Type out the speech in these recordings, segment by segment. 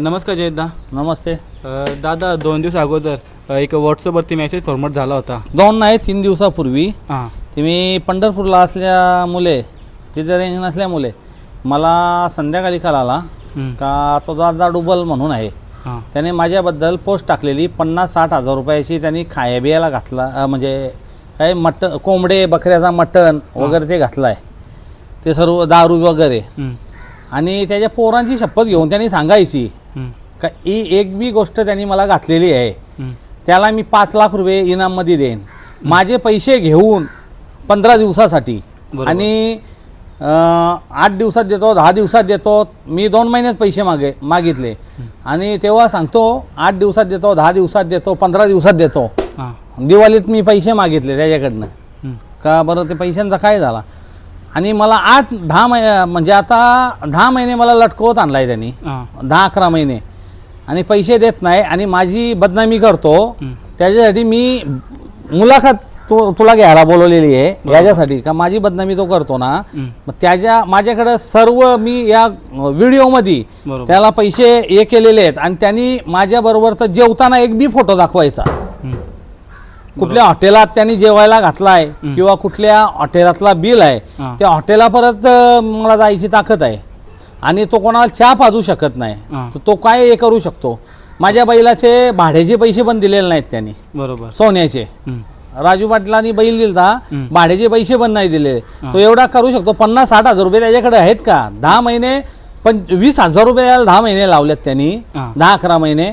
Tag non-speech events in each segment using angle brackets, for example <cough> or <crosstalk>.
नमस्कार जयदा. नमस्ते. दादा दोन दिवस अगोदर अ, एक व्हॉट्सअपवरती मेसेज फॉर्मॅट झाला होता. दोन नाही तीन दिवसापूर्वी. हां. ते मी पंढरपूरला असल्यामुळे तिथे रेंज नसल्यामुळे मला संध्याकाळी कळाला हं. का तो दादा डुबल म्हणून आहे. हां. त्याने माझ्याबद्दल पोस्ट टाकलेली पन्नास साठ हजार रुपयाची त्यांनी खाया बियाला घातला अं, म्हणजे काय मट कोंबडे बकऱ्याचा मटण वगैरे ते घातलं आहे ते सर्व दारू वगैरे. आणि त्याच्या पोरांची शपथ घेऊन त्यांनी सांगायची. का ही एक बी गोष्ट त्यांनी मला घातलेली आहे. त्याला मी पाच लाख रुपये इनाममध्ये देईन. माझे पैसे घेऊन पंधरा दिवसासाठी. आणि आठ दिवसात देतो दहा दिवसात देतो मी दोन महिन्यात पैसे मागे मागितले. आणि तेव्हा सांगतो आठ दिवसात देतो दहा दिवसात देतो पंधरा दिवसात देतो. दिवाळीत मी पैसे मागितले त्याच्याकडनं. का बरं ते पैशांचा काय झाला? आणि मला आठ दहा महिने म्हणजे आता दहा महिने मला लटकवत आणला आहे त्यांनी दहा अकरा महिने. आणि पैसे देत नाही आणि माझी बदनामी करतो. त्याच्यासाठी मी मुलाखत तू तुला घ्यायला बोलवलेली आहे. याच्यासाठी. का माझी बदनामी तो करतो ना. मग त्याच्या माझ्याकडं सर्व मी या व्हिडिओमध्ये. त्याला पैसे हे केलेले आहेत. आणि त्यांनी माझ्याबरोबरचा जेवताना एक बी फोटो दाखवायचा. कुठल्या हॉटेलात त्यांनी जेवायला घातलाय किंवा कुठल्या हॉटेलातला बिल आहे. त्या हॉटेला परत मला जायची ताकद आहे आणि तो कोणाला चहा पाजू शकत नाही. तर तो काय हे करू शकतो माझ्या बैलाचे भाड्याचे पैसे पण दिलेले नाहीत त्यांनी बरोबर सोन्याचे. राजू पाटलांनी बैल दिलता. भाड्याचे पैसे पण नाही दिले. तो एवढा करू शकतो पन्नास साठ हजार रुपये त्याच्याकडे आहेत का दहा महिने पण वीस हजार रुपये दहा महिने लावलेत त्यांनी. दहा अकरा महिने.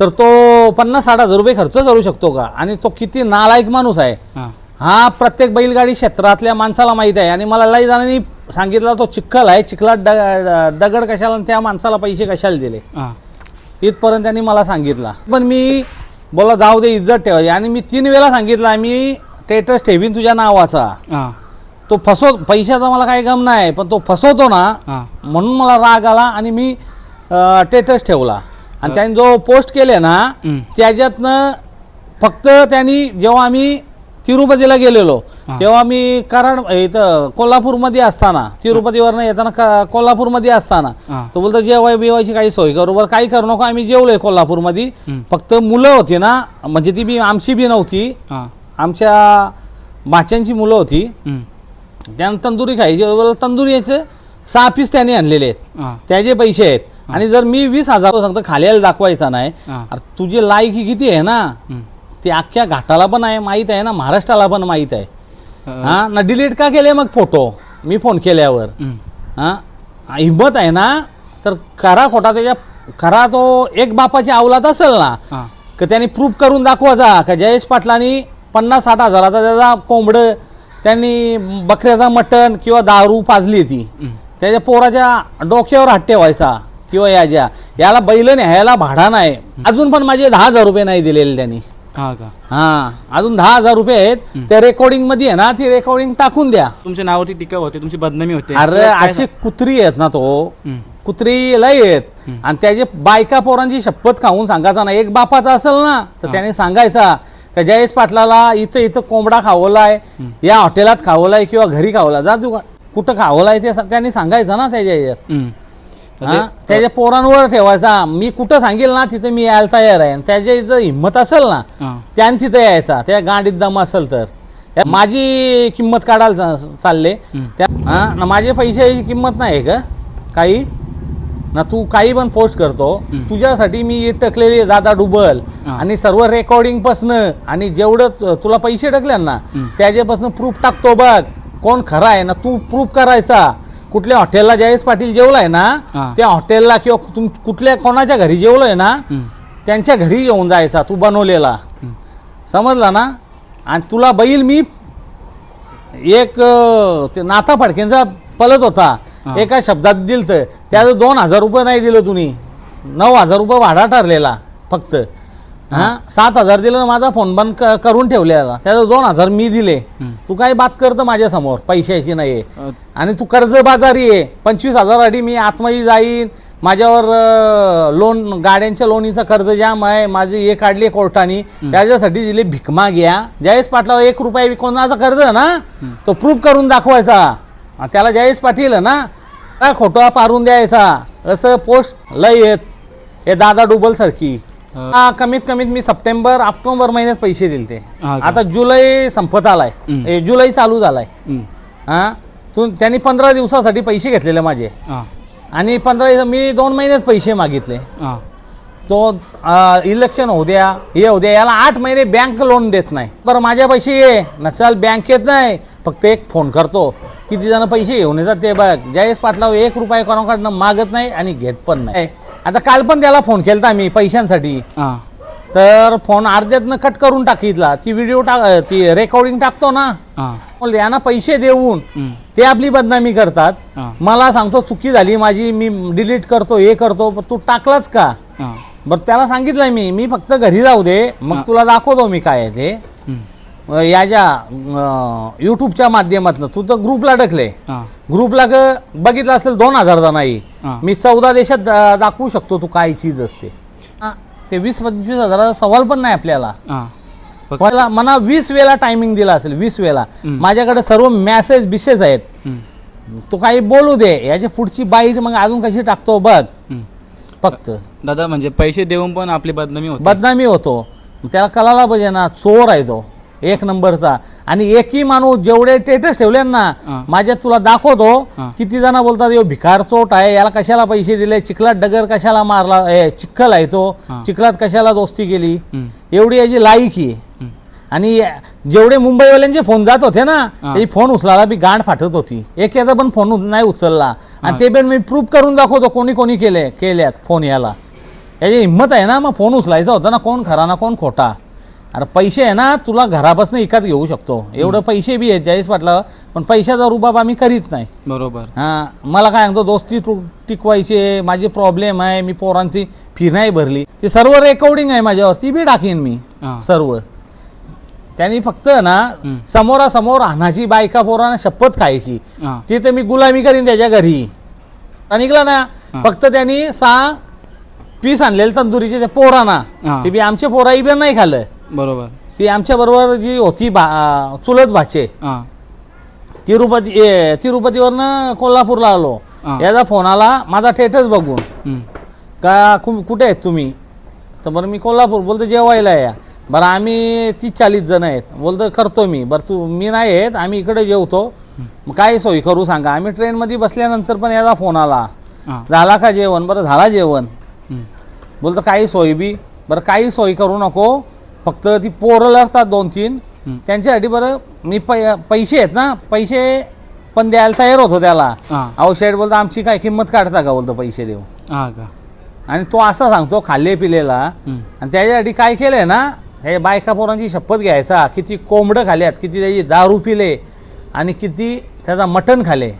तर तो पन्नास साठ हजार रुपये खर्च करू शकतो का? आणि तो किती नालायक माणूस आहे. हां. हा प्रत्येक बैलगाडी क्षेत्रातल्या माणसाला माहीत आहे. आणि मला लई जणांनी सांगितलं तो चिखल आहे. चिखलात दगड कशाला त्या माणसाला पैसे कशाला दिले? हां. इथपर्यंत त्यांनी मला सांगितलं. पण मी बोला जाऊ दे इज्जत ठेवायची आणि मी तीन वेळा सांगितलं मी स्टेटस ठेवीन तुझ्या नावाचा. हां. तो फसव पैशाचा मला काही गम नाही पण तो फसवतो ना म्हणून मला राग आला आणि मी स्टेटस ठेवला. आणि त्यांनी जो पोस्ट केले ना. त्याच्यातनं फक्त त्यांनी जेव्हा आम्ही तिरुपतीला गेलेलो. तेव्हा मी कराड इथं कोल्हापूरमध्ये असताना तिरुपतीवरनं येताना का कोल्हापूरमध्ये असताना. तो बोलतो जेवाय बिवायची काही सोय करू बरं काही करू नको आम्ही जेवलोय कोल्हापूरमध्ये. फक्त मुलं होती ना म्हणजे ती बी आमची बी नव्हती आमच्या भाच्यांची मुलं होती. त्यानं तंदुरी खायची बोलला, तंदुरी याचे सहा पीस त्यांनी आणलेले आहेत त्याचे पैसे आहेत आणि जर मी वीस हजार सांगतो खाल्याला दाखवायचा नाही. अरे तुझी लायकी किती आहे ना. ते अख्ख्या घाटाला पण आहे माहीत आहे ना? महाराष्ट्राला पण माहीत आहे. हा? ना डिलीट का केले मग फोटो मी फोन केल्यावर. हं. हा हिंमत आहे ना? तर खरा खोटा त्याच्या खरा तो एक बापाची अवलाद असेल ना का त्यांनी प्रूफ करून दाखवायचा का जयेश पाटलांनी पन्नास साठ हजाराचा त्याचा कोंबडं त्यांनी बकऱ्याचा मटण किंवा दारू पाजली ती. त्याच्या पोराच्या डोक्यावर हात ठेवायचा. किंवा याच्या याला बैल न्यायला भाडा नाही. अजून पण माझे दहा हजार रुपये नाही दिलेले त्यांनी. हां का? हा अजून दहा हजार रुपये आहेत. त्या रेकॉर्डिंगमध्ये आहे ना ती रेकॉर्डिंग टाकून द्या. तुमच्या नावाची टीका होते तुमची बदनामी होते. अरे अशी कुत्री आहेत ना तो. कुत्री लय आहेत. आणि त्याचे बायका पोरांची शपथ खाऊन सांगायचा ना एक बापाचा असेल ना तर त्याने सांगायचा का जयेश पाटलाला इथं इथं कोंबडा खावलाय या हॉटेलात खावलाय किंवा घरी खावला जा तू कुठं खावलाय ते त्यांनी सांगायचं ना त्याच्या याच्यात. हं. ते- त्याच्या पोरांवर ठेवायचा. मी कुठं सांगेल ना तिथं मी यायला तयार आहे. आणि त्याच्या इथं हिंमत असेल ना त्याने तिथं यायचा. त्या गाडीत दम असेल तर. माझी किंमत काढायला चा- चालले. त्या हा ना माझे पैशाची किंमत नाही आहे का? काही? ना तू काही पण पोस्ट करतो. तुझ्यासाठी मी टकलेली दादा डुबल. हा. आणि सर्व रेकॉर्डिंग पासनं आणि जेवढं तु- तुला पैसे टाकले ना. त्याच्यापासून प्रूफ टाकतो बघ. कोण खरा आहे ना तू प्रूफ करायचा. कुठल्या हॉटेलला जयेश पाटील जेवलाय ना. त्या हॉटेलला किंवा तुम कुठल्या कोणाच्या घरी जेवलोय ना. त्यांच्या घरी येऊन जायचा तू बनवलेला. समजला ना आणि तुला बैल मी एक ते नाथा फडकेंचा पलत होता. एका शब्दात दिल तर त्याचं दोन हजार रुपये नाही दिलं तुम्ही नऊ हजार रुपये भाडा ठरलेला फक्त हा? सात हजार दिलं माझा फोन बंद क- करून ठेवलेला त्याचं दोन हजार मी दिले. तू काय बात करतं माझ्यासमोर पैशाची नाही अ, आणि तू कर्जबाजारी आहे. पंचवीस हजारासाठी मी आत्मही जाईन. माझ्यावर लोन गाड्यांच्या लोणीचं कर्ज जाम आहे. माझी हे काढली कोर्टाने. त्याच्यासाठी दिले भिकमा घ्या. जयेश पाटला एक रुपया कोणाचा कर्ज आहे ना तो प्रूफ करून दाखवायचा. आणि त्याला जयेश पाटील आहे ना काय खोटा पारून द्यायचा. असं पोस्ट लय येत हे दादा डुबल सारखी हा, कमीत कमीत मी सप्टेंबर ऑक्टोबर महिन्यात पैसे दिले ते हा का? आता जुलै संपत आलाय. हम्म. ए, जुलै चालू झालाय. हं, हा? तू त्यांनी पंधरा दिवसासाठी पैसे घेतलेले माझे. हां. आणि पंधरा मी दोन महिनेच पैसे मागितले. हां. तो अ, इलेक्शन होऊ द्या हे होऊ द्या याला आठ महिने बँक लोन देत नाही. बरं माझ्या पैसे ये. नचाल बँकेत नाही. फक्त एक फोन करतो. किती जण पैसे घेऊन येतात ते बघ. जयेश पाटलाव एक रुपये कोणाकडनं मागत नाही आणि घेत पण नाही. आता काल पण त्याला फोन केलता मी पैशांसाठी. हां. तर फोन अर्ध्यातनं कट करून टाकितला ती व्हिडिओ टाक ती रेकॉर्डिंग टाकतो ना. हां. यांना पैसे देऊन ते आपली बदनामी करतात. हां. मला सांगतो चुकी झाली माझी मी डिलीट करतो हे करतो पण तू टाकलाच का? हां. बरं त्याला सांगितलंय मी मी फक्त घरी जाऊ दे मग. तुला दाखवतो मी काय आहे ते. अं, या ज्या अं, यूट्यूबच्या माध्यमातून तू तर ग्रुपला टाकले हां. ग्रुपला ग बघितलं असेल दोन हजार जणांनी हा. मी चौदा देशात दा- दाखवू शकतो तू काय चीज असते. हा, ते वीस पंचवीस हजाराचा सवाल पण नाही आपल्याला. हां. फक्त मला मला वीस वेळा टायमिंग दिला असेल वीस वेळा. हम्म. माझ्याकडे सर्व मॅसेज बिसेस आहेत. हं, तू काही बोलू दे याची पुढची बाईट मग अजून कशी टाकतो बघ. फक्त. दादा म्हणजे पैसे देऊन पण आपली बदनामी होते. बदनामी होतो. त्याला कळायला पाहिजे ना चोर आहे तो. एक नंबरचा आणि एकही माणूस जेवढे टेटस ठेवले ना. माझ्यात तुला दाखवतो. किती जण बोलतात यो भिकार चोट आहे याला कशाला पैसे दिले चिखलात डगर कशाला मारला चिखल आहे तो. चिखलात कशाला दोस्ती केली एवढी याची लायकी हं. आणि जेवढे मुंबईवाल्यांचे फोन जात होते ना. त्याची फोन उचलायला बी गांड फाटत होती एखादा पण फोन नाही उचलला. आणि ते पण मी प्रूफ करून दाखवतो कोणी कोणी केले केल्यात फोन याला याची हिंमत आहे ना मग फोन उचलायचा होता ना कोण खरा ना कोण खोटा अरे पैसे आहे ना तुला घरापासून विकत घेऊ शकतो. एवढं पैसे बी आहेत जयेश पाटला. पण पैशाचा रुबाब आम्ही करीत नाही. बरोबर. हां मला काय सांगतो दोस्ती टिकवायची माझी प्रॉब्लेम आहे मी पोरांची फी नाही भरली. ते सर्व रेकॉर्डिंग आहे माझ्यावर ती बी टाकीन मी. हां. सर्व. त्यांनी फक्त ना. समोरासमोर हाणाची बायका पोरांना शपथ खायची. हां. ती तर मी गुलामी करीन त्याच्या घरी. आता निघला ना. फक्त त्यांनी सहा पीस आणलेले तंदुरीचे त्या पोरांना. हा. ते बी आमचे पोराई बी नाही खाल्लं. बरोबर. ती आमच्या बरोबर जी होती बा चुलत भाचे हां. तिरुपती ए, तिरुपतीवरनं कोल्हापूरला आलो. हा. याचा फोन आला माझा स्टेटस बघून. का कु- कुठे आहेत तुम्ही? तर बरं मी कोल्हापूर बोलतो जेवायला या. बरं आम्ही तीस चाळीस जण आहेत. बोलतो करतो मी. बरं तू मी नाही आहेत आम्ही इकडे जेवतो. मग काय सोयी करू सांगा. आम्ही ट्रेनमध्ये बसल्यानंतर पण याचा फोन आला. हां. झाला का जेवण? बरं झाला जेवण. बोलतो काही सोयी बी. बरं काही सोयी करू नको. फक्त ती पोरं असतात दोन तीन. त्यांच्यासाठी बरं मी पैसे आहेत ना पैसे पण द्यायला तयार होतो त्याला. शेठ बोलतो आमची काय किंमत काढता का? बोलतो पैसे देऊ. आणि तो असा सांगतो खाल्ले पिलेला आणि त्याच्यासाठी काय केलंय ना हे बायका पोरांची शपथ घ्यायचा. किती कोंबडं खाल्यात किती त्याची दारू पिले आणि किती त्याचा मटण खाले.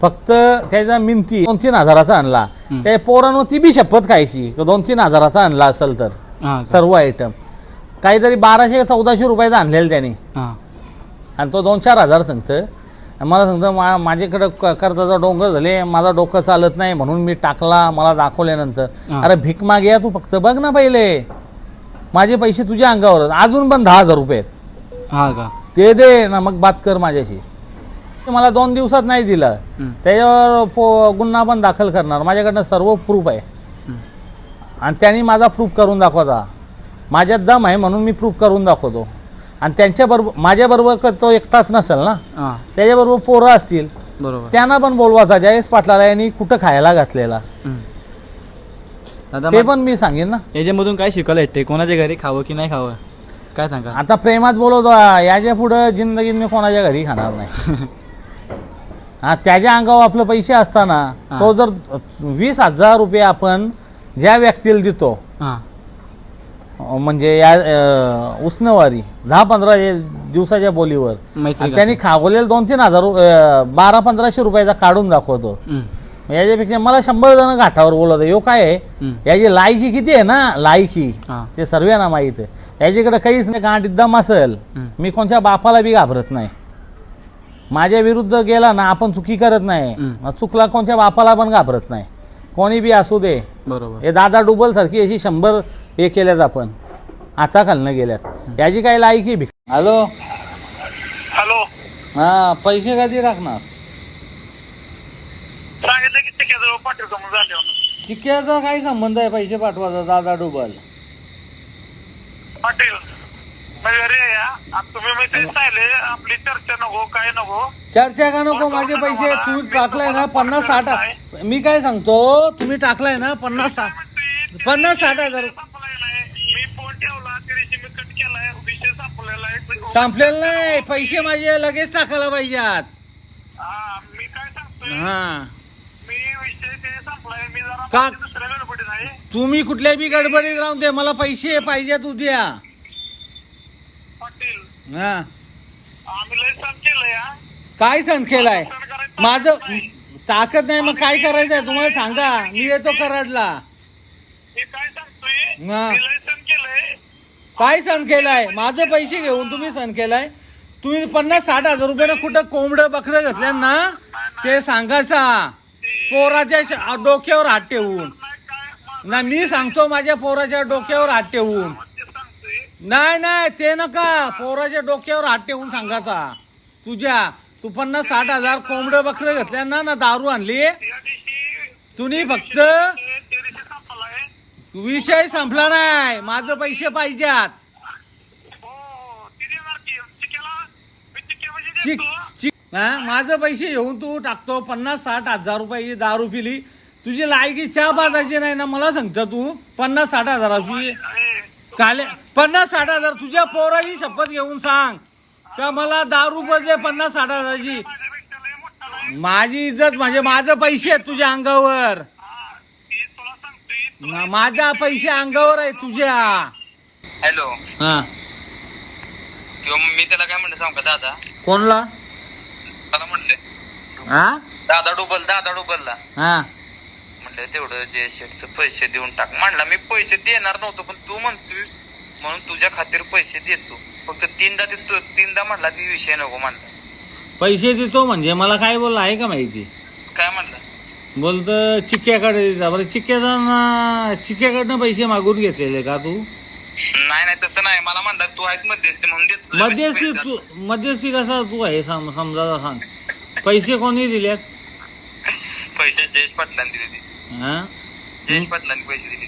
फक्त त्याचा मिंती दोन तीन हजाराचा आणला. त्या पोरांवर ती बी शपथ खायची दोन तीन हजाराचा आणला असेल तर? सर्व आयटम काहीतरी बाराशे चौदाशे रुपयाचा आणलेला त्याने. हां. आणि तो दोन चार हजार सांगतं. आणि मला सांगतं मा माझ्याकडं क- कर्जाचा डोंगर झाले माझा डोकं चालत नाही म्हणून मी टाकला मला दाखवल्यानंतर. हा. अरे भीक मागे तू फक्त बघ ना पहिले. माझे पैसे तुझ्या अंगावर. अजून पण दहा हजार रुपये आहेत. हां का? ते दे ना मग बात कर माझ्याशी. मला दोन दिवसात नाही दिलं. त्याच्यावर पो गुन्हा पण दाखल करणार. माझ्याकडनं सर्व प्रूफ आहे. आणि त्यांनी माझा प्रूफ करून दाखवता माझ्यात दम आहे म्हणून मी प्रूफ करून दाखवतो. आणि त्यांच्याबरोबर माझ्याबरोबर तो एकटाच नसेल ना? हां. त्याच्याबरोबर पोरं असतील. बरोबर. त्यांना पण बोलवायचा जयेश पाटलाला यांनी कुठं खायला घातलेला. दादा ते मग पण मी सांगेन ना. याच्यामधून काय शिकायला येते कोणाच्या घरी खावं की नाही खावं? काय सांगा? आता प्रेमात बोलवतो याच्या पुढं जिंदगीत मी कोणाच्या घरी खाणार नाही. <laughs> हा त्याच्या अंगावर आपलं पैसे असताना हा. तो जर वीस हजार रुपये आपण ज्या व्यक्तीला देतो हां. म्हणजे या अं, उसनवारी दहा पंधरा दिवसाच्या बोलीवर. आणि त्यांनी खावलेलं दोन तीन हजार बारा पंधराशे रुपयाचा काढून दाखवतो. याच्यापेक्षा मला शंभर जण घाटावर बोलवतं यो काय आहे? याची लायकी किती आहे ना? लायकी. ते सर्वांना माहीत आहे. याच्याकडे काहीच नाही गाठ दम असेल. मी कोणत्या बापाला बी घाबरत नाही. माझ्या विरुद्ध गेला ना आपण चुकी करत नाही. चुकला कोणत्या बापाला पण घाबरत नाही. कोणी बी असू दे. बरोबर. हे दादा डुबल सारखी याची शंभर हे केल्यात आपण. आता खालनं गेल्यात. याची काय लायकी भिक हॅलो? हॅलो? हा पैसे कधी टाकणार? सांगितलं की पाठवतो काय संबंध आहे पैसे पाठवायचा दादा डुबल? पाटील मी घरी आहे या. आता तुम्ही मी ते सांगले आपली चर्चा नको काय नको. चर्चा का नको? माझे पैसे तू टाकलाय ना पन्नास साठ मी काय सांगतो तुम्ही टाकलाय ना पन्नास साठ पन्नास साठ हजार संपलाय नाही. मी फोन ठेवला त्या दिवशी मी कट केलाय विषय संपलेला आहे नाही. पैसे माझे लगेच टाकायला पाहिजेत. हा मी काय सांगतोय? हा. मी विषय ते संपलाय. मी जरा का? दुसऱ्या गडबडीत आहे. तुम्ही कुठल्या बी गडबडीत राहून दे. मला पैसे पाहिजेत उद्या. पाटील हा. आम्ही लय सण केलंय. काय सण केलाय? करायचं माझं. ताकद नाही. मग काय करायचंय? तुम्हाला सांगा. मी येतो कराडला. मी काय सांगतोय? हा. मी लय सण केलंय. काय सण केलाय? माझे पैसे घेऊन तुम्ही सण केलाय? तुम्ही पन्नास साठ हजार रुपयाला कुठं कोंबडं बकरं घेतल्या ना? ते सांगायचा. पोराच्या श- डोक्यावर हात ठेवून. ना मी सांगतो माझ्या पोराच्या डोक्यावर हात ठेवून. नाही नाही ते नका. पोराच्या डोक्यावर हात ठेवून सांगायचा. तुझ्या तू पन्नास साठ हजार कोंबडं बकरं घेतल्या ना दारू आणली? तुम्ही फक्त ते- त्या दिवशी संपलाय विषय संपला नाही. माझं पैसे पाहिजेत. चिक चिक. हा माझं पैसे घेऊन तू टाकतो. पन्नास साठ हजार रुपये दारू पिली. तुझी लायकी चहा पाजायची नाही ना मला सांगतो तू. पन्नास साठ हजाराची. काले पन्नास साठ हजार तुझ्या पोराची शपथ घेऊन सांग. का मला दारू बदले पन्नास साठ हजाराची? माझी इज्जत म्हणजे माझं पैसे आहेत तुझ्या अंगावर. ना- माझा पैसे अंगावर आहे तुझ्या. हॅलो. हा. किंवा मी त्याला काय म्हणलं सांग का दादा? कोणला? त्याला म्हणले. हा? दादा डुबल दादा डुबलला. हा. म्हणलं तेवढं जे शेटचं पैसे देऊन टाक. म्हणला मी पैसे देणार नव्हतो पण तू म्हणतोस म्हणून तुझ्या खातीर पैसे देतो. फक्त तीनदा ते तू- तीनदा म्हणला ती विषय नको म्हणला. पैसे देतो म्हणजे मला काय बोलला आहे का माहिती? काय म्हणला? बोलत चिक्क्याकडे बरं चिक्क्याचा चिक्क्याकडनं पैसे मागून घेतलेले का तू? नाही नाही तसं नाही. मला म्हणला तू आहेस मध्यस्थी म्हणून देतो तुझे मध्यस्थी पैसे. तू मध्यस्थी कसा तू आहे? सम- समजा सांग. पैसे कोणी दिलेत? पैसे जयेश पाटलांनी दिले हा? जयेश पाटलांनी पैसे दिले